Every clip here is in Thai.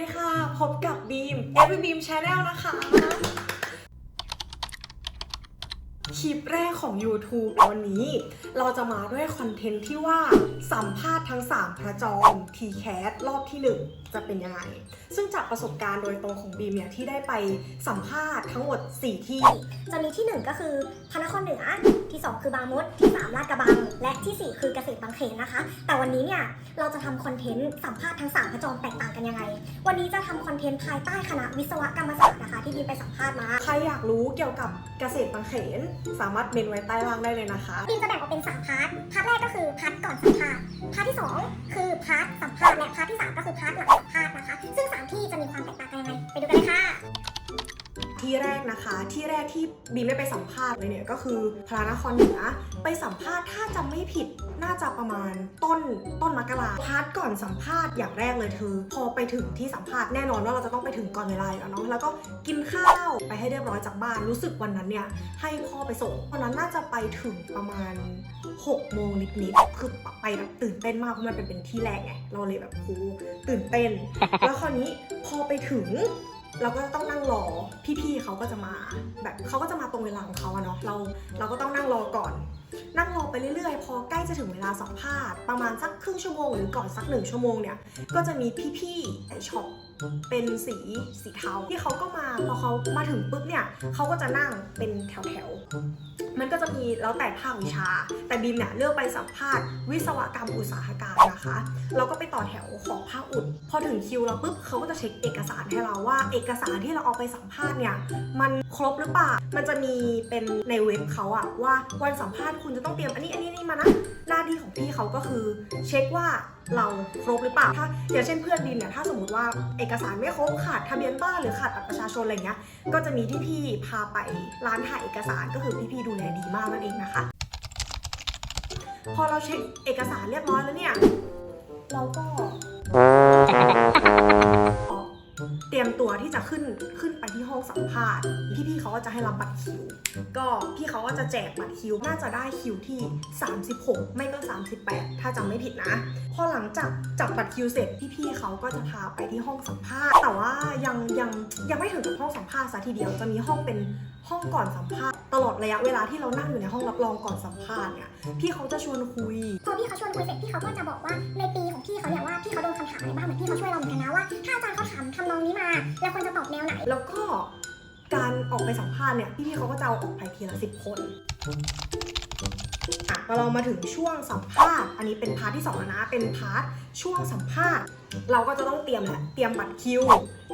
ดีค่ะ พบกับบีม Every Beam Channel นะคะ คลิปแรกของ YouTube วันนี้ เราจะมาด้วยคอนเทนต์ที่ว่าสัมภาษณ์ทั้ง 3 พระจอม TCAT รอบที่ 1 จะเป็นยังไง ซึ่งจากประสบการณ์โดยตรงของบีมเนี่ยที่ได้ไปสัมภาษณ์ทั้งหมด 4 ที่ จะมีที่ 1 ก็คือพระนครเหนือที่ 2 คือบางมด ที่ 3 ลาดกระบัง และที่ 4 คือเกษตรบางเขนนะคะ แต่วันนี้เนี่ยเราจะทำคอนเทนต์สัมภาษณ์ทั้ง 3 พระจอมแตกต่างกันยังไง วันนี้จะทำคอนเทนต์ภายใต้คณะวิศวกรรมศาสตร์นะคะ ที่บีมไปสัมภาษณ์มา ใครอยากรู้เกี่ยวกับเกษตรบางเขนสามารถเมนไว้ใต้ล่างได้เลยนะคะบีมจะแบ่งออกเป็น 3 พาร์ท พาร์ทแรกก็คือพาร์ทก่อนสัมภาษณ์ พาร์ทที่ 2 คือพาร์ทสัมภาษณ์และพาร์ทที่ 3 ก็คือพาร์ทหลังสัมภาษณ์นะคะ ซึ่ง 3 ที่จะมีความแตกต่างกันยังไงไปดูกันเลยค่ะ ที่แรกนะคะ ที่แรกที่บีได้ไปสัมภาษณ์เลยเนี่ยก็คือพระนครเหนือไปสัมภาษณ์ถ้าจำไม่ผิดน่าจะประมาณต้นต้นมกราพาร์ทก่อนสัมภาษณ์อย่างแรกเลยคือพอไปถึงที่สัมภาษณ์แน่นอนว่าเราจะต้องไปถึงก่อนเวลาอยู่แล้วเนาะแล้วก็กินข้าวไปให้เรียบร้อยจากบ้านรู้สึกวันนั้นเนี่ยให้พ่อไปส่งวันนั้นน่าจะไปถึงประมาณ6โมงนิดๆคือไปแบบตื่นเต้นมากเพราะมันเป็นเป็นที่แรกไงเราเลยแบบโหตื่นเต้น แล้วคราวนี้พอไปถึง เราก็ต้องนั่งรอพี่ๆเขาก็จะมา แบบเขาก็จะมาตรงเวลาของเขาเนาะเราเราก็ต้องนั่งรอก่อน นั่งรอไปเรื่อยๆ พอใกล้จะถึงเวลาสัมภาษณ์ประมาณสักครึ่งชั่วโมงหรือก่อนสักหนึ่งชั่วโมงเนี่ยก็จะมีพี่ๆในช็อป เป็นสีสีเทาที่เขาก็มาพอเขามาถึงปุ๊บเนี่ยเขาก็จะนั่งเป็นแถวๆมันก็จะมีแล้วแต่ภาควิชา แต่บีมเนี่ยเลือกไปสัมภาษณ์วิศวกรรมอุตสาหการนะคะ เราก็ไปต่อแถวของภาคอุด พอถึงคิวเราปุ๊บเขาก็จะเช็คเอกสารให้เราว่า เอกสารที่เราเอาไปสัมภาษณ์เนี่ยมันครบหรือเปล่า มันจะมีเป็นในเว็บเขาอะว่าวันสัมภาษณ์คุณจะต้องเตรียมอันนี้อันนี้นี่มานะหน้าที่ของพี่เขาก็คือเช็คว่าเราครบหรือเปล่าถ้าอย่างเช่นเพื่อนดินเนี่ยถ้าสมมติว่าเอกสารไม่ครบขาดทะเบียนบ้านหรือขาดบัตรประชาชนอะไรเงี้ยก็จะมีที่พี่พาไปร้านถ่ายเอกสารก็คือพี่ๆดูแลดีมากนั่นเองนะคะ พอเราเช็คเอกสารเรียบร้อยแล้วเนี่ยเราก็เตรียมตัวที่จะขึ้นขึ้นไปที่ห้องสัมภาษณ์พี่ๆเขาก็จะให้รับบัตรคิว ก็พี่เขาก็จะแจกบัตรคิว น่าจะได้คิวที่ 36 ไม่ก็ 38 ถ้าจำไม่ผิดนะ อหลังจากจับบัตรคิวเสร็จพี่ๆเขาก็จะพาไปที่ห้องสัมภาษณ์ แต่ว่ายังยังยังไม่ถึงกับห้องสัมภาษณ์ซะทีเดียวจะมีห้องเป็นห้องก่อนสัมภาษณ์ตลอดระยะเวลาที่เรานั่งอยู่ในห้องรับรองก่อนสัมภาษณ์เนี่ยพี่เขาจะชวนคุย พอพี่เขาชวนคุยเสร็จพี่เขาก็จะบอกว่าในปีของพี่เขาเนี่ยว่าพี่เขาโดนคำถามอะไรบ้างเหมือนพี่เขาช่วยเราเหมือนกันนะว่าถ้าอาจารย์เขาถามทำนองนี้มาเราควรจะตอบแนวไหน แล้วก็ การออกไปสัมภาษณ์เนี่ยพี่ๆเขาก็จะเอาออกไปทีละสิบคนอะพอเรามาถึงช่วงสัมภาษณ์ อันนี้เป็นพาร์ทที่สองแล้วนะ เป็นพาร์ทช่วงสัมภาษณ์ เราก็จะต้องเตรียมแหละเตรียมบัตรคิว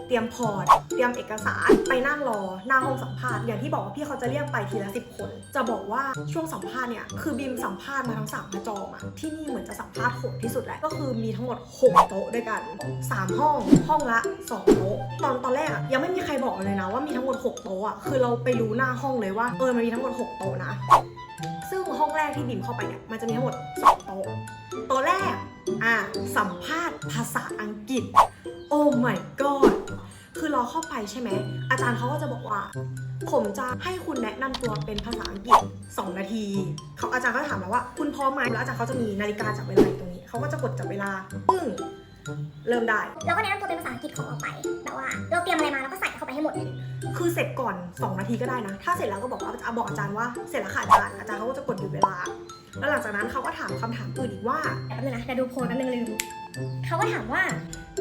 เตรียมพอร์ต เตรียมเอกสาร ไปนั่งรอหน้าห้องสัมภาษณ์ อย่างที่บอกว่าพี่เขาจะเรียกไปทีละสิบคน จะบอกว่าช่วงสัมภาษณ์เนี่ย คือบีมสัมภาษณ์มาทั้งสามกระจอมอะที่นี่เหมือนจะสัมภาษณ์โหดที่สุดแหละ ก็คือมีทั้งหมดหกโต๊ะด้วยกันสามห้อง ห้องละสองโต๊ะ ตอนตอนแรกอะยังไม่มีใครบอกเลยนะว่ามีทั้งหมดหกโต๊ะอะคือเราไปรู้หน้าห้องเลยว่าเออมันมีทั้งหมดหกโต๊ะนะ ซึ่งห้องแรกที่บีมเข้าไปเนี่ยมันจะมีทั้งหมดสองโต๊ะโต๊ะแรก อะสัมภาษณ์ภาษาอังกฤษ โอ้ my god คือเราเข้าไปใช่ไหม อาจารย์เขาก็จะบอกว่า ผมจะให้คุณแนะนำตัวเป็นภาษาอังกฤษ 2 นาที เขาอาจารย์ก็ถามเราว่า คุณพร้อมไหมแล้วอาจารย์เขาจะมีนาฬิกาจับเวลาอยู่ตรงนี้ เขาก็จะกดจับเวลา ปึ้ง เริ่มได้ เราก็แนะนำตัวเป็นภาษาอังกฤษของเราไป แบบว่า เราเตรียมอะไรมาเราก็ใส่เข้าไปให้หมด คือเสร็จก่อน 2 นาทีก็ได้นะ ถ้าเสร็จแล้วก็บอกว่าอะบอกอาจารย์ว่า เสร็จแล้วค่ะอาจารย์ อาจารย์เขาก็จะกดหยุดเวลา แล้วหลังจากนั้นเขาก็ถามคำถามอื่นอีกว่าเดี๋ยวแป๊บนึงนะเดี๋ยวดูโพลแป๊บนึงลืมเขาก็ถามว่า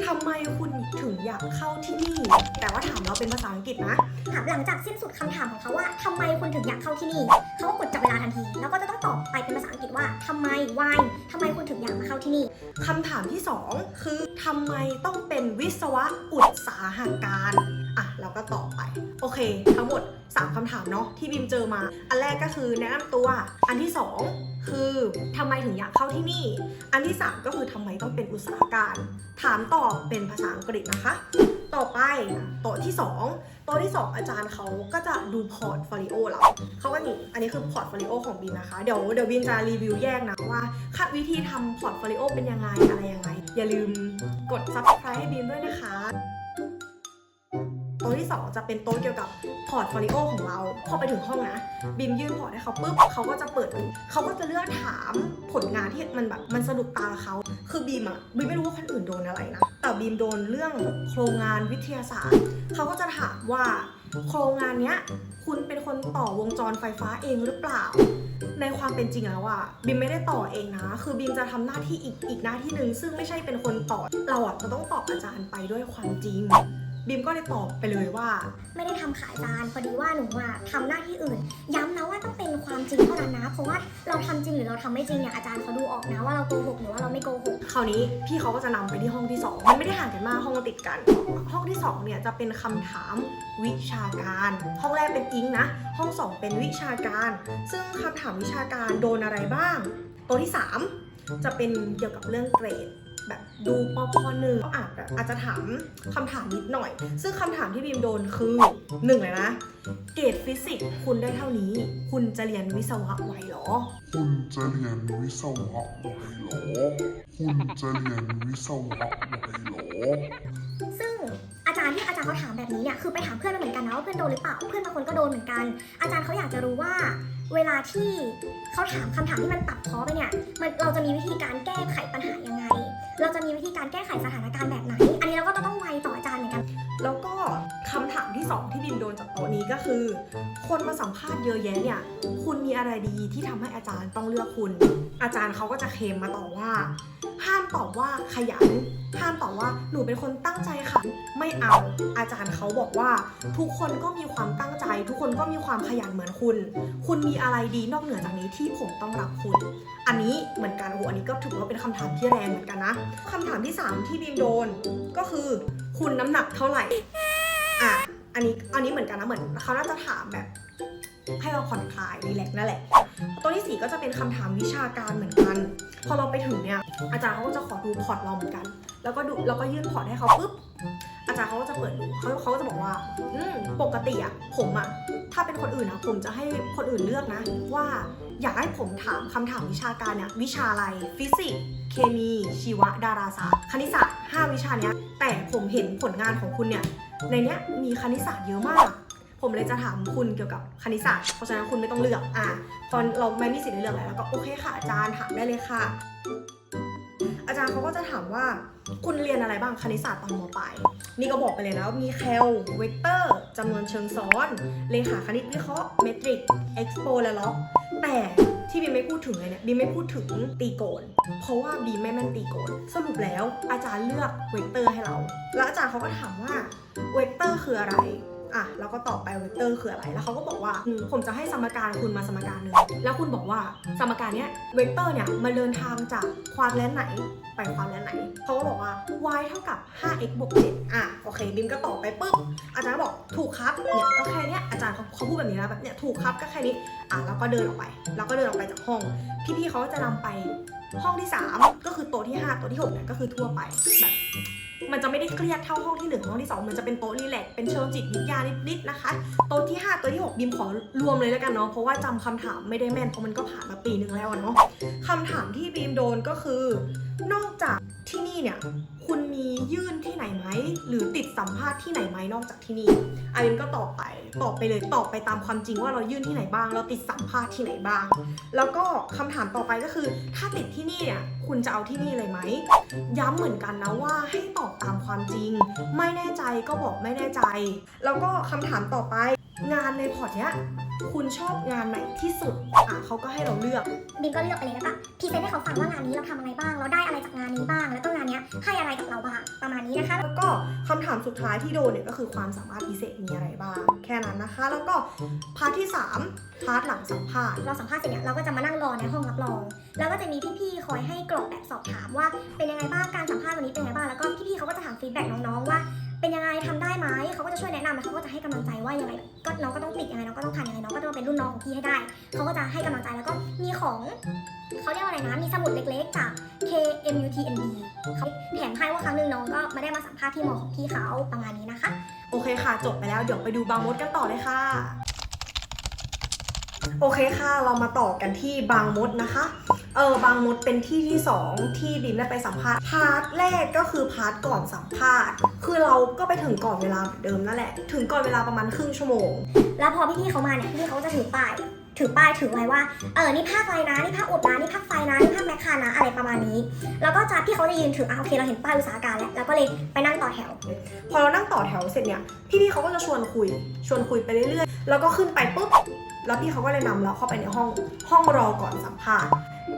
ทำไมคุณถึงอยากเข้าที่นี่ แต่ว่าถามเราเป็นภาษาอังกฤษนะ ถามหลังจากสิ้นสุดคำถามของเขาว่าทำไมคุณถึงอยากเข้าที่นี่ เขาก็กดจับเวลาทันที แล้วก็จะต้องตอบไปเป็นภาษาอังกฤษว่าทำไม why ทำไมคุณถึงอยากมาเข้าที่นี่ คำถามที่ 2 คือทำไมต้องเป็นวิศวะอุตสาหการอะเราก็ตอบไป โอเค ทั้งหมด 3คำถามเนาะที่บิมเจอมา อันแรกก็คือแนะนำตัว อันที่ 2 คือทำไมถึงอยากเข้าที่นี่ อันที่ 3 ก็คือทำไมต้องเป็นอุตสาหการ ถามตอบเป็นภาษาอังกฤษนะคะ ต่อไปโต๊ะที่ 2 โต๊ะที่ 2 อาจารย์เขาก็จะดูพอร์ตโฟลิโอเราเขาก็นี่อันนี้คือพอร์ตโฟลิโอของบินนะคะ เดี๋ยวเดี๋ยวบินจะรีวิวแยกนะว่าค่ะวิธีทำพอร์ตโฟลิโอเป็นยังไงอะไรยังไง อย่าลืมกด subscribe ให้บินด้วยนะคะ โต๊ะที่สองจะเป็นโต๊ะเกี่ยวกับพอร์ตโฟลิโอของเรา พอไปถึงห้องนะบีมยื่นพอร์ตให้เขาปุ๊บเขาก็จะเปิดดูเขาก็จะเลือกถามผลงานที่มันแบบมันสะดุดตาเขา คือบีมอะบีมไม่รู้ว่าคนอื่นโดนอะไรนะ แต่บีมโดนเรื่องโครงงานวิทยาศาสตร์เขาก็จะถามว่าโครงงานเนี้ยคุณเป็นคนต่อวงจรไฟฟ้าเองหรือเปล่า ในความเป็นจริงแล้วอะบีมไม่ได้ต่อเองนะ คือบีมจะทำหน้าที่อีกอีกหน้าที่หนึ่งซึ่งไม่ใช่เป็นคนต่อ เราอะจะต้องตอบอาจารย์ไปด้วยความจริง บีมก็เลยตอบไปเลยว่า ไม่ได้ทำขายจานพอดีว่าหนูอะทำหน้าที่อื่น ย้ำนะว่าต้องเป็นความจริงเท่านั้นนะ เพราะว่าเราทำจริงหรือเราทำไม่จริงเนี่ยอาจารย์เขาดูออกนะว่าเราโกหกหรือว่าเราไม่โกหก คราวนี้พี่เขาก็จะนำไปที่ห้องที่2มันไม่ได้ห่างกันมากห้องติดกัน ห้องที่2เนี่ยจะเป็นคำถามวิชาการ ห้องแรกเป็นอิงนะ ห้อง2เป็นวิชาการ ซึ่งคำถามวิชาการโดนอะไรบ้าง ตัวที่3จะเป็นเกี่ยวกับเรื่องเกรด แบบดูปพหนึ่งก็อาจแบบอาจจะถามคำถามนิดหน่อย ซึ่งคำถามที่บีมโดนคือหนึ่งเลยนะ เกรดฟิสิกส์คุณได้เท่านี้ คุณจะเรียนวิศวะไหวเหรอ คุณจะเรียนวิศวะไหวเหรอ คุณจะเรียนวิศวะไหวเหรอ ซึ่งอาจารย์ที่อาจารย์เขาถามแบบนี้เนี่ยคือไปถามเพื่อนมาเหมือนกันนะว่าเพื่อนโดนหรือเปล่าเพื่อนบางคนก็โดนเหมือนกัน อาจารย์เขาอยากจะรู้ว่าเวลาที่เขาถามคำถามที่มันตัดพ้อไปเนี่ยมันเราจะมีวิธีการแก้ไขปัญหายังไง เราจะมีวิธีการแก้ไขสถานการณ์แบบไหน อันนี้เราก็ต้องไวต่ออาจารย์เหมือนกัน แล้วก็คำถามที่ 2 ที่บิมโดนจากโต๊ะนี้ก็คือ คนมาสัมภาษณ์เยอะแยะเนี่ย คุณมีอะไรดีที่ทำให้อาจารย์ต้องเลือกคุณ อาจารย์เขาก็จะเคลมมาต่อว่า ห้ามตอบว่าขยัน ห้ามตอบว่าหนูเป็นคนตั้งใจค่ะ ไม่เอา อาจารย์เขาบอกว่า ทุกคนก็มีความตั้งใจ ทุกคนก็มีความขยันเหมือนคุณ คุณมีอะไรดีนอกเหนือจากนี้ที่ผมต้องรับคุณ อันนี้เหมือนกันโอ้โหอันนี้ก็ถือว่าเป็นคำถามที่แรงเหมือนกันนะคำถามที่สามที่บีมโดนก็คือ คุณน้ำหนักเท่าไหร่ อะ อันนี้ อันนี้เหมือนกันนะ เหมือนเขาน่าจะถามแบบ ให้เราผ่อนคลายรีแลกซ์นั่นแหละ ตัวที่สี่ก็จะเป็นคำถามวิชาการเหมือนกัน พอเราไปถึงเนี่ยอาจารย์เขาก็จะขอดูพอร์ตเราเหมือนกัน แล้วก็ดูแล้วก็ยื่นพอร์ตให้เขาปุ๊บอาจารย์เขาก็จะเปิดดูเขาเขาก็จะบอกว่าอืมปกติอะผมอะถ้าเป็นคนอื่นอะผมจะให้คนอื่นเลือกนะ ว่าอยากให้ผมถามคำถามวิชาการเนี่ยวิชาอะไรฟิสิกส์เคมีชีวะดาราศาสตร์คณิตศาสตร์5วิชาเนี้ยแต่ผมเห็นผลงานของคุณเนี่ยในเนี้ยมีคณิตศาสตร์เยอะมาก ผมเลยจะถามคุณเกี่ยวกับคณิตศาสตร์ เพราะฉะนั้นคุณไม่ต้องเลือก อะ ตอนเราไม่มีสิทธิ์เลือกอะไรแล้วก็โอเคค่ะอาจารย์ถามได้เลยค่ะ อาจารย์เขาก็จะถามว่า คุณเรียนอะไรบ้างคณิตศาสตร์ตอนมปลาย นี่ก็บอกไปเลยนะว่ามีแคลเวกเตอร์จำนวนเชิงซ้อน เลขาคณิตวิเคราะห์ เมตริก เอ็กซ์โปและล็อก แต่ที่บีมไม่พูดถึงเลยเนี่ยบีมไม่พูดถึงตีโกน เพราะว่าบีมไม่แม่นตีโกน สรุปแล้วอาจารย์เลือกเวกเตอร์ให้เรา แล้วอาจารย์เขาก็ถามว่าเวกเตอร์คืออะไร อะเราก็ตอบไปเวกเตอร์คืออะไร แล้วเขาก็บอกว่าผมจะให้สมการคุณมาสมการหนึ่งแล้วคุณบอกว่าสมการเนี้ยเวกเตอร์เนี่ยมันเดินทางจากความแลนไหนไปความแลนไหนเขาก็บอกว่า y เท่ากับ 5x บวก7อะโอเคบิมก็ตอบไปปุ๊บอาจารย์บอกถูกครับเนี่ยก็แค่เนี้ยอาจารย์เขาเขาพูดแบบนี้นะแบบเนี้ยถูกครับก็แค่นี้อะแล้วก็เดินออกไป แล้วก็เดินออกไปจากห้อง พี่ๆเขาก็จะนำไปห้องที่ 3 ก็คือโต๊ะที่ 5 โต๊ะที่6เนี่ยก็คือทั่วไปแบบ มันจะไม่ได้เครียดเท่าห้องที่ 1 ห้องที่ 2 มันจะเป็นโต๊ะรีแลกซ์เป็นเชิงจิตวิทยานิดๆนะคะ โต๊ะที่ 5 โต๊ะที่ 6 บิมขอรวมเลยแล้วกันเนาะ เพราะว่าจำคำถามไม่ได้แม่น เพราะมันก็ผ่านมาปีหนึ่งแล้วเนาะคำถามที่บีมโดนก็คือ นอกจากที่นี่เนี่ย คุณมียื่นที่ไหนไหม หรือติดสัมภาษณ์ที่ไหนไหมนอกจากที่นี่อาบิมก็ตอบไป ตอบไปเลย ตอบไปตามความจริงว่าเรายื่นที่ไหนบ้าง เราติดสัมภาษณ์ที่ไหนบ้าง แล้วก็คำถามต่อไปก็คือ ถ้าติดที่นี่เนี่ย คุณจะเอาที่นี่เลยไหม ย้ำเหมือนกันนะว่าให้ตอบตามความจริง ไม่แน่ใจก็บอกไม่แน่ใจ แล้วก็คำถามต่อไป งานในพอร์ตเนี้ย คุณชอบงานไหนที่สุด อะเขาก็ให้เราเลือก บิมก็เลือกไปเลยแล้วก็พรีเซนต์ให้เขาฟังว่างานนี้เราทำอะไรบ้าง เราได้อะไรจากงานนี้บ้าง แล้วก็งานเนี้ยให้อะไรกับเราบ้าง ประมาณนี้นะคะ แล้วก็คำถามสุดท้ายที่โดนเนี่ยก็คือความสามารถพิเศษมีอะไรบ้าง แค่นั้นนะคะ แล้วก็พาร์ทที่3พาร์ทหลังสัมภาษณ์ เราสัมภาษณ์เสร็จเนี่ยเราก็จะมานั่งรอในห้องรับรอง แล้วก็จะมีพี่ๆคอยให้กรอกแบบสอบถามว่าเป็นยังไงบ้าง การสัมภาษณ์วันนี้เป็นยังไงบ้าง แล้วก็พี่ๆเขาก็จะถามฟีดแบ็กน้องๆว่า เป็นยังไงทำได้ไหม เขาก็จะช่วยแนะนำแล้วเขาก็จะให้กำลังใจว่ายังไงก็น้องก็ต้องติดยังไงน้องก็ต้องผ่านยังไงน้องก็ต้องเป็นรุ่นน้องของพี่ให้ได้เขาก็จะให้กำลังใจแล้วก็มีของเขาเรียกว่าอะไรนะมีสมุดเล็กๆจาก KMUTND เขาแถมให้ว่าครั้งหนึ่งน้องก็มาได้มาสัมภาษณ์ที่มอของพี่เขาประมาณนี้นะคะ โอเคค่ะ จบไปแล้วเดี๋ยวไปดูบางมดกันต่อเลยค่ะ โอเคค่ะ เรามาต่อกันที่บางมดนะคะ เออบางมดเป็นที่ที่สองที่บิมได้ไปสัมภาษณ์ พาร์ทแรกก็คือพาร์ทก่อนสัมภาษณ์ คือเราก็ไปถึงก่อนเวลาเหมือนเดิมนั่นแหละ ถึงก่อนเวลาประมาณครึ่งชั่วโมง แล้วพอพี่ๆเขามาเนี่ยพี่ๆเขาก็จะถือป้าย ถือป้ายถือไว้ว่า เออ นี่ภาคอะไรนะ นี่ภาคอุดนะ นี่ภาคไฟนะ นี่ภาคแมคคานะ อะไรประมาณนี้ แล้วก็จะพี่เขาจะยืนถืออะโอเค เราเห็นป้ายอุตสาหการแล้ว แล้วก็เลยไปนั่งต่อแถว พอเรานั่งต่อแถวเสร็จเนี่ย พี่ๆเขาก็จะชวนคุย ชวนคุยไปเรื่อยๆ แล้วก็ขึ้นไปปุ๊บ แล้วพี่เขาก็เลยนำเราเข้าไปในห้องห้องรอก่อนสัมภาษณ์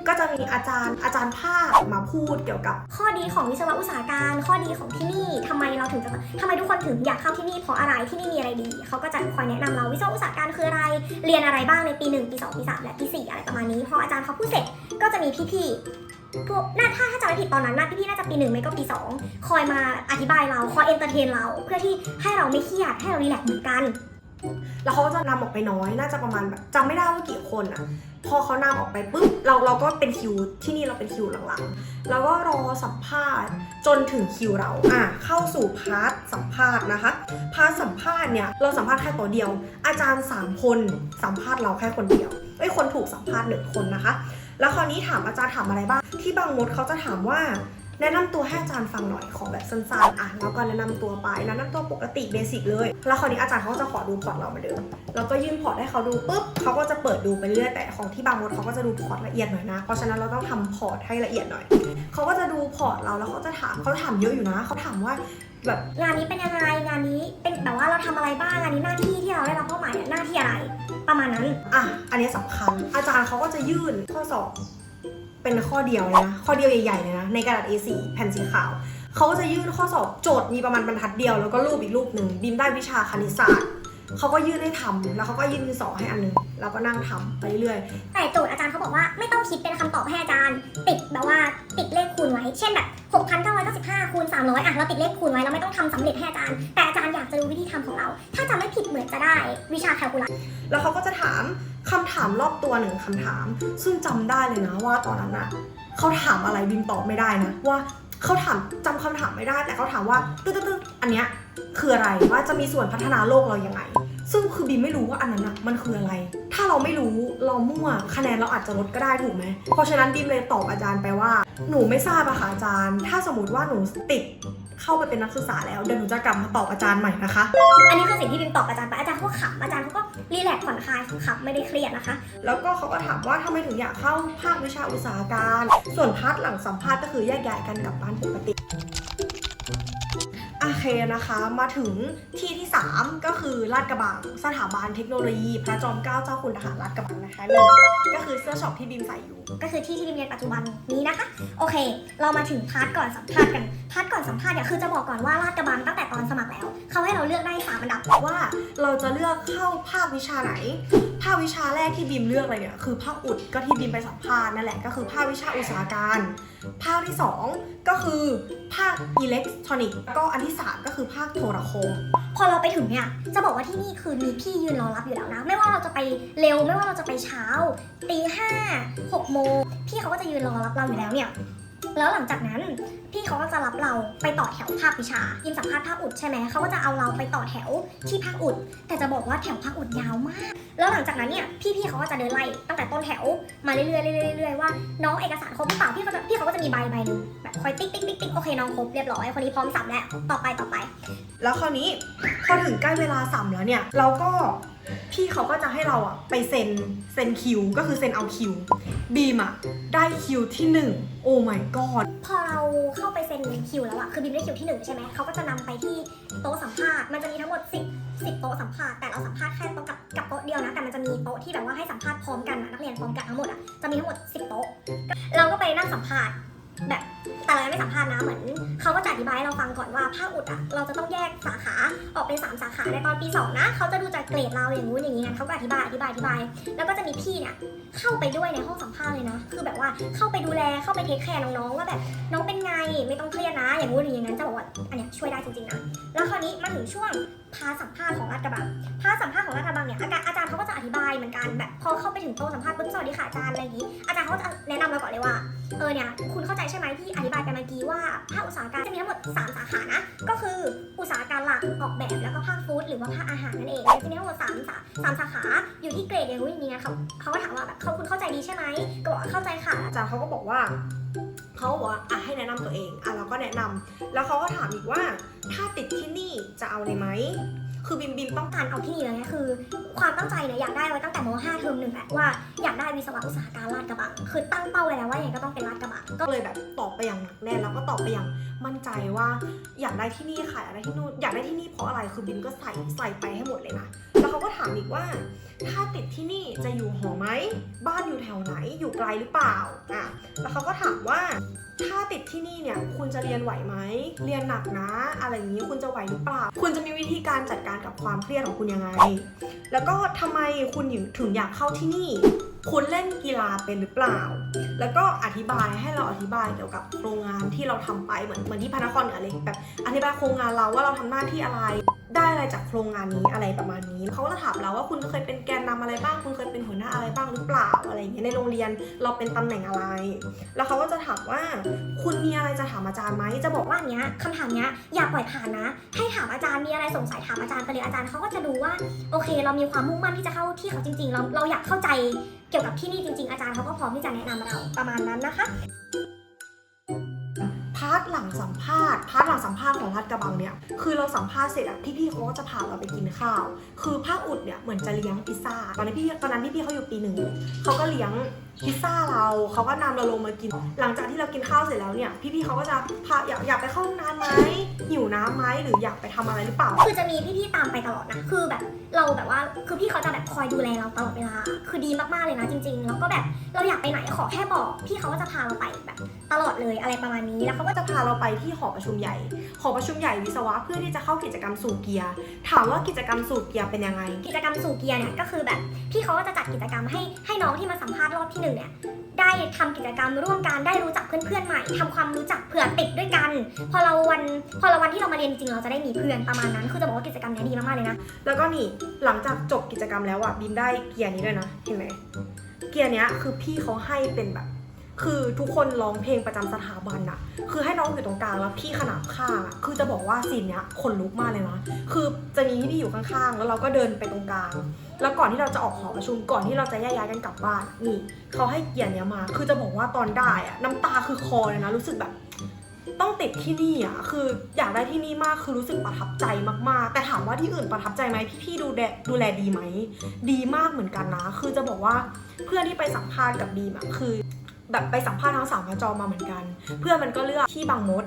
ก็จะมีอาจารย์อาจารย์ภาคมาพูดเกี่ยวกับ ข้อดีของวิศวะอุตสาหการ ข้อดีของที่นี่ทำไมเราถึงจะทำไมทุกคนถึงอยากเข้าที่นี่เพราะอะไรที่นี่มีอะไรดีเขาก็จะคอยแนะนำเราวิศวะอุตสาหการคืออะไร เรียนอะไรบ้างในปี 1 ปี 2 ปี 3 และปี 4 อะไรประมาณนี้พออาจารย์เขาพูดเสร็จก็จะมีพี่ๆพวกน่าถ้าถ้าจำไม่ผิดตอนนั้นน่าพี่ๆน่าจะปีหนึ่งไม่ก็ปีสองคอยมาอธิบายเราคอยเอนเตอร์เทนเราเพื่อที่ให้เราไม่เครียดให้เรารีแลกซ์เหมือนกัน แล้วเขาก็จะนำออกไปน้อย น่าจะประมาณแบบจำไม่ได้ว่ากี่คนอะพอเขานำออกไปปุ๊บ เราเราก็เป็นคิวที่นี่เราเป็นคิวหลังๆ แล้วก็รอสัมภาษณ์จนถึงคิวเรา อะ เข้าสู่พาร์ทสัมภาษณ์นะคะ พาร์ทสัมภาษณ์เนี่ย เราสัมภาษณ์แค่ตัวเดียว อาจารย์ 3 คนสัมภาษณ์เราแค่คนเดียวเอ้ยคนถูกสัมภาษณ์หนึ่งคนนะคะ แล้วคราวนี้ถามอาจารย์ถามอะไรบ้าง ที่บางมดเขาจะถามว่า แนะนำตัวให้อาจารย์ฟังหน่อยของแบบสั้นๆอะแล้วก็แนะนำตัวไปแนะนำตัวปกติเบสิกเลย แล้วคราวนี้อาจารย์เขาจะขอดูพอร์ตเราเหมาเดิมแล้วก็ยื่นพอร์ตให้เขาดูปุ๊บเขาก็จะเปิดดูไปเรื่อยแต่ของที่บางมดเขาก็จะดูพอร์ตละเอียดหน่อยนะเพราะฉะนั้นเราต้องทำพอร์ตให้ละเอียดหน่อยเขาก็จะดูพอร์ตเราแล้วเขาจะถามเขาถามเยอะอยู่นะเขาถามว่าแบบงานนี้เป็นยังไงงานนี้เป็นแบบว่าเราทำอะไรบ้างงานนี้หน้าที่ที่เราได้รับเป้าหมายหน้าที่อะไรประมาณนั้นอะอันนี้สำคัญอาจารย์เขาก็จะยื่นข้อสอบ เป็นข้อเดียวเลยนะ ข้อเดียวใหญ่ๆเลยนะ ในกระดาษ A4 แผ่นสีขาว เขาก็จะยื่นข้อสอบโจทย์มีประมาณบรรทัดเดียวแล้วก็รูปอีกรูปหนึ่งบิมได้วิชาคณิตศาสตร์เขาก็ยื่นให้ทำแล้วเขาก็ยื่นดินสอให้อันหนึงแล้วก็นั่งทำไปเรื่อยแต่โจทย์อาจารย์เขาบอกว่าไม่ต้องคิดเป็นคำตอบให้อาจารย์ ติดแบบว่าติดเลขคูณไว้ เช่นแบบ 6,995คูณ300อะเราติดเลขคูณไว้เราไม่ต้องทำสำเร็จให้อาจารย์ แต่อาจารย์อยากจะรู้วิธีทำของเรา ถ้าจำไม่ผิดเหมือนจะได้วิชาแคลคูลัสแล้วเขาก็จะถาม คำถามรอบตัวหนึ่งคำถาม ซึ่งจำได้เลยนะว่าตอนนั้นอะเขาถามอะไรบิมตอบไม่ได้นะว่าเขาถามจำคำถามไม่ได้ แต่เขาถามว่าตึ๊ดตึ๊ดตึ๊ดอันเนี้ยคืออะไรว่าจะมีส่วนพัฒนาโลกเรายังไง ซึ่งคือบิมไม่รู้ว่าอันนั้นอะมันคืออะไร ถ้าเราไม่รู้เรามั่วคะแนนเราอาจจะลดก็ได้ถูกไหมเพราะฉะนั้นบิมเลยตอบอาจารย์ไปว่า หนูไม่ทราบอะค่ะอาจารย์ ถ้าสมมติว่าหนูติด เข้าไปเป็นนักศึกษาแล้วเดี๋ยวหนูจะกลับมาตอบอาจารย์ใหม่นะคะ อันนี้คือสิ่งที่บิมตอบอาจารย์ไปอาจารย์เขาก็ขำอาจารย์เขาก็รีแลกซ์ผ่อนคลายขำๆไม่ได้เครียดนะคะ แล้วก็เขาก็ถามว่าทำไมถึงอยากเข้าภาควิชาอุตสาหการ ส่วนพาร์ทหลังสัมภาษณ์ก็คือแยกย้ายกันกลับบ้านปกติ โอเคนะคะมาถึงที่ที่ 3 ก็คือลาดกระบังสถาบันเทคโนโลยี พระจอมเกล้าเจ้าคุณทหารลาดกระบังนะคะนี่ก็คือเสื้อช็อปที่บิมใส่อยู่ ก็คือที่ที่บิมเรียนปัจจุบันนี้นะคะ โอเค เรามาถึงพาร์ทก่อนสัมภาษณ์กันพาร์ทก่อนสัมภาษณ์เนี่ยคือจะบอกก่อนว่าลาดกระบังตั้งแต่ตอนสมัครแล้วเขาให้เราเลือกได้สามอันดับว่าเราจะเลือกเข้าภาควิชาไหน ภาควิชาแรกที่บีมเลือกเลยเนี่ยคือภาคอุดก็ที่บีมไปสัมภาษณ์นั่นแหละก็คือภาควิชาอุตสาหการ ภาคที่ 2 ก็คือภาคอิเล็กทรอนิกส์ก็อันที่ 3 ก็คือภาคโทรคม พอเราไปถึงเนี่ยจะบอกว่าที่นี่คือมีพี่ยืนรอรับอยู่แล้วนะ ไม่ว่าเราจะไปเร็วไม่ว่าเราจะไปเช้าตีห้าหกโมงพี่เขาก็จะยืนรอรับเราอยู่แล้วเนี่ย แล้วหลังจากนั้นพี่เขาก็จะรับเราไปต่อแถวภาควิชายินสัมภาษณ์ภาคอุดใช่ไหมเขาก็จะเอาเราไปต่อแถวที่ภาคอุด แต่จะบอกว่าแถวภาคอุดยาวมาก แล้วหลังจากนั้นเนี่ยพี่ๆเขาก็จะเดินไล่ตั้งแต่ต้นแถวมาเรื่อยๆเรื่อยๆเรื่อยๆว่าน้องเอกสารครบหรือเปล่าพี่เขาจะพี่เขาก็จะมีใบใบหนึ่งแบบคอยติ๊กติ๊กติ๊กติ๊กโอเคน้องครบเรียบร้อยคนนี้พร้อมสับแล้วต่อไปต่อไป แล้วคราวนี้พอถึงใกล้เวลาสัมแล้วเนี่ยเราก็ พี่เขาก็จะให้เราอะไปเซ็นเซ็นคิว ก็คือเซ็นเอาคิว บีมอะได้คิวที่1โอ้ my god พอเราเข้าไปเซ็นคิวแล้วอะคือบิมได้คิวที่หนึ่งใช่ไหมเขาก็จะนำไปที่โต๊ะสัมภาษณ์มันจะมีทั้งหมด 10 10โต๊ะสัมภาษณ์แต่เราสัมภาษณ์แค่โต๊ะกับกับโต๊ะเดียวนะแต่มันจะมีโต๊ะที่แบบว่าให้สัมภาษณ์พร้อมกันนะนักเรียนพร้อมกันทั้งหมดอะจะมีทั้งหมด 10 โต๊ะ เราก็ไปนั่งสัมภาษณ์แบบแต่เราไม่สัมภาษณ์นะเหมือนเขาก็ ธิบายให้เราฟังก่อนว่าภาคอุดอะเราจะต้องแยกสาขาออกเป็น 3 สาขาในตอนปี 2 นะ เขาจะดูจากเกรดเราอย่างงู้นอย่างนี้นะเขาก็อธิบายอธิบายอธิบาย แล้วก็จะมีพี่เนี่ยเข้าไปด้วยในห้องสัมภาษณ์เลยนะ คือแบบว่าเข้าไปดูแลเข้าไปเทคแคร์น้องๆว่าแบบน้องเป็นไงไม่ต้องเครียดนะ อย่างงู้นอย่างนั้นจะบอกว่าอันเนี้ยช่วยได้จริงๆนะแล้วคราวนี้มาถึงช่วงพาสัมภาษณ์ของรัฐกระบังพาสัมภาษณ์ของรัฐกระบังเนี่ยอาจารย์อาจารย์เขาก็จะอธิบายเหมือนกันแบบพอเข้าไปถึงโต๊ะสัมภาษณ์ปุ๊บสวัสดีค่ะอาจารย์อะไรอย่างนี้ อาจารย์เขาจะแนะนำเราก่อนเลยว่า เออเนี่ยคุณเข้าใจใช่ไหมที่อธิบายไปเมื่อกี้ว่าภาคอุตสาหการมจะมีทั้งหมด 3 สาขานะ ก็คืออุตสาหการมหลักออกแบบแล้วก็ภาคฟู้ดหรือว่าภาคอาหารนั่นเองจะมีทั้งหมด3สาสามสาขาอยู่ที่เกรดเรียนรู้อย่างนี้นะเขาเขาก็ถามว่าแบบเขาคุณเข้าใจดีใช่ไหมก็บอกเข้าใจค่ะอาจารย์เขาก็บอกว่า เขาบอกว่าอะให้แนะนำตัวเองอะเราก็แนะนำแล้วเขาก็ถามอีกว่าถ้าติดที่นี่จะเอาเลยไหมคือบิมบิมต้องการเอาที่นี่เลยนะคือ ความตั้งใจเนี่ยอยากได้ไว้ตั้งแต่ม .5 เทอมหนึ่งแหละว่าอยากได้วิศวะอุตสาหการลาดกระบังคือตั้งเป้าไว้แล้วว่าอยังไงก็ต้องเป็นลาดกระบังก็เลยแบบตอบไปอย่างหนักแน่นแล้วก็ตอบไปอย่างมั่นใจว่า อยากได้ที่นี่ค่ะอยากได้ที่นู่นอยากได้ที่นี่เพราะอะไรคือบิมก็ใส่ใส่ไปให้หมดเลยนะแล้วเขาก็ถามอีกว่า ถ้าติดที่นี่จะอยู่หอไหม บ้านอยู่แถวไหน อยู่ไกลหรือเปล่า อะ แล้วเขาก็ถามว่าถ้าติดที่นี่เนี่ยคุณจะเรียนไหวไหม เรียนหนักนะ อะไรอย่างนี้คุณจะไหวหรือเปล่า คุณจะมีวิธีการจัดการกับความเครียดของคุณยังไง แล้วก็ทำไมคุณถึงอยากเข้าที่นี่ คุณเล่นกีฬาเป็นหรือเปล่า แล้วก็อธิบายให้เราอธิบายเกี่ยวกับโครงงานที่เราทำไปเหมือนเหมือนที่พนครเหนือเลยแบบอธิบายโครงงานเราว่าเราทำหน้าที่อะไร ได้อะไรจากโครงงานนี้อะไรประมาณนี้เขาก็จะถามเราว่าคุณเคยเป็นแกนนำอะไรบ้าง คุณเคยเป็นหัวหน้าอะไรบ้างหรือเปล่าอะไรอย่างเงี้ยในโรงเรียนเราเป็นตำแหน่งอะไร แล้วเขาก็จะถามว่า คุณมีอะไรจะถามอาจารย์ไหมจะบอกว่าเนี้ยคำถามเนี้ยอย่าปล่อยผ่านนะ ให้ถามอาจารย์มีอะไรสงสัยถามอาจารย์ไปเลยอาจารย์เขาก็จะดูว่าโอเค เรามีความมุ่งมั่นที่จะเข้าที่เขาจริง ๆ เราเราอยากเข้าใจเกี่ยวกับที่นี่จริง ๆ อาจารย์เขาก็พร้อมที่จะแนะนำเราประมาณนั้นนะคะ หลังสัมภาษณ์พาร์ทหลังสัมภาษณ์ของรัฐกระบังเนี่ยคือเราสัมภาษณ์เสร็จอะพี่ๆเขาก็จะพาเราไปกินข้าว คือภาคอุดเนี่ยเหมือนจะเลี้ยงพิซซ่าตอนนี้พี่ตอนนั้นพี่ๆเขาอยู่ปีหนึ่งเขาก็เลี้ยง พิซซ่าเราเขาก็นำเราลงมากิน หลังจากที่เรากินข้าวเสร็จแล้วเนี่ยพี่ๆเขาก็จะพาอยากอยากไปเข้าห้องน้ำไหมหิวน้ำไหมหรืออยากไปทำอะไรหรือเปล่า คือจะมีพี่ๆตามไปตลอดนะ คือแบบเราแบบว่า คือพี่เขาจะแบบคอยดูแลเราตลอดเวลา คือดีมากๆเลยนะจริง ๆ แล้วก็แบบเราอยากไปไหนขอแค่บอก พี่เขาก็จะพาเราไปแบบ ตลอดเลยอะไรประมาณนี้ แล้วเขาก็ก็จะพาเราไปที่หอประชุมใหญ่ หอประชุมใหญ่วิศวะเพื่อที่จะเข้ากิจกรรมสู่เกียร์ ถามว่ากิจกรรมสู่เกียร์เป็นยังไง กิจกรรมสู่เกียร์เนี่ยก็คือแบบพี่เขาก็จะจัดกิจกรรมให้ให้น้องที่มาสัมภาษณ์รอบที่หนึ่งเนี่ยได้ทำกิจกรรมร่วมกันได้รู้จักเพื่อนๆใหม่ทำความรู้จักเผื่อติดด้วยกัน พอเราวันพอเราวันที่เรามาเรียนจริงเราจะได้มีเพื่อนประมาณนั้น คือจะบอกว่ากิจกรรมนี้ดีมากๆเลยนะ แล้วก็นี่หลังจากจบกิจกรรมแล้วอะบีมได้เกียร์นี้ด้วยนะเห็นไหมเกียร์เนี้ยคือพี่เขาให้เป็นแบบ คือทุกคนร้องเพลงประจำสถาบันอะคือให้น้องอยู่ตรงกลางแล้วพี่ขนาบข้างอะคือจะบอกว่าซีนเนี้ยคนลุกมากเลยนะคือจะมีพี่อยู่ข้างๆ แล้วเราก็เดินไปตรงกลาง แล้วก่อนที่เราจะออกหอประชุมก่อนที่เราจะแยกย้ายกันกลับบ้านนี่เขาให้เกียร์เนี้ยมา คือจะบอกว่าตอนได้อะน้ำตาคือคอเลยนะรู้สึกแบบ ต้องติดที่นี่อะคืออยากได้ที่นี่มากคือรู้สึกประทับใจมากๆ แต่ถามว่าที่อื่นประทับใจไหมพี่ๆดูแลดูแลดีไหมดีมากเหมือนกันนะ คือจะบอกว่าเพื่อนที่ไปสัมภาษณ์กับบีมอะคือ แบบไปสัมภาษณ์ทั้งสามพจอมาเหมือนกัน เพื่อนมันก็เลือกที่บางมด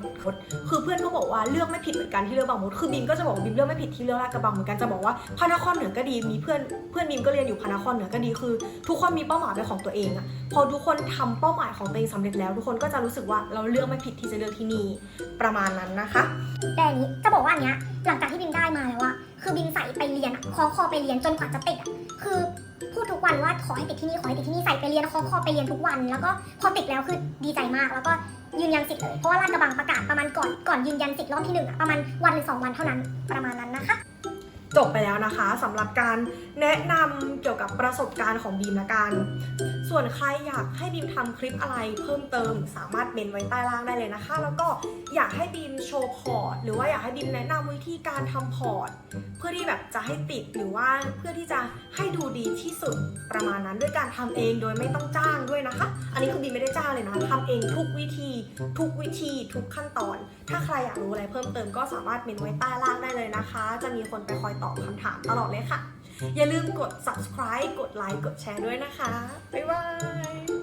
คือเพื่อนก็บอกว่าเลือกไม่ผิดเหมือนกันที่เลือกบางมด คือบีมก็จะบอกว่าบีมเลือกไม่ผิดที่เลือกลาดกระบังเหมือนกัน จะบอกว่าพระนครเหนือก็ดี มีเพื่อนเพื่อนบีมก็เรียนอยู่พระนครเหนือก็ดี คือ ทุกคนมีเป้าหมายเป็นของตัวเองอะพอทุกคนทำเป้าหมายของตัวเองสำเร็จแล้ว ทุกคนก็จะรู้สึกว่าเราเลือกไม่ผิดที่จะเลือกที่นี่ประมาณนั้นนะคะ แต่อันนี้จะบอกว่าอันเนี้ยหลังจากที่บินได้มาแล้วอะคือบินใส่ไปเรียนอะคอคอไปเรียนจนกว่าจะติดอะคือ พูดทุกวันว่าขอให้ติดที่นี่ขอให้ติดที่นี่ใส่ไปเรียนคอคอไปเรียนทุกวัน แล้วก็พอติดแล้วคือดีใจมาก แล้วก็ยืนยันสิทธิ์เลยเพราะว่าลาดกระบังประกาศประมาณก่อนก่อนยืนยันสิทธิ์รอบที่หนึ่งอะประมาณวันหรือสองวันเท่านั้นประมาณนั้นนะคะ จบไปแล้วนะคะสำหรับการแนะนำเกี่ยวกับประสบการณ์ของบีมละกัน ส่วนใครอยากให้บีมทำคลิปอะไรเพิ่มเติม สามารถเมนไว้ใต้ล่างได้เลยนะคะ แล้วก็อยากให้บีมโชว์พอร์ต หรือว่าอยากให้บีมแนะนำวิธีการทำพอร์ต เพื่อที่แบบจะให้ติดหรือว่าเพื่อที่จะให้ดูดีที่สุดประมาณนั้นด้วยการทำเองโดยไม่ต้องจ้างด้วยนะคะ อันนี้คือบีมไม่ได้จ้างเลยนะทำเองทุกวิธี ทุกวิธีทุกขั้นตอน ถ้าใครอยากรู้อะไรเพิ่มเติมก็สามารถเมนไว้ใต้ล่างได้เลยนะคะ จะมีคนไปคอยตอบคำถามตลอดเลยค่ะ อย่าลืมกด subscribe กดไลค์กดแชร์ด้วยนะคะ บ๊ายบาย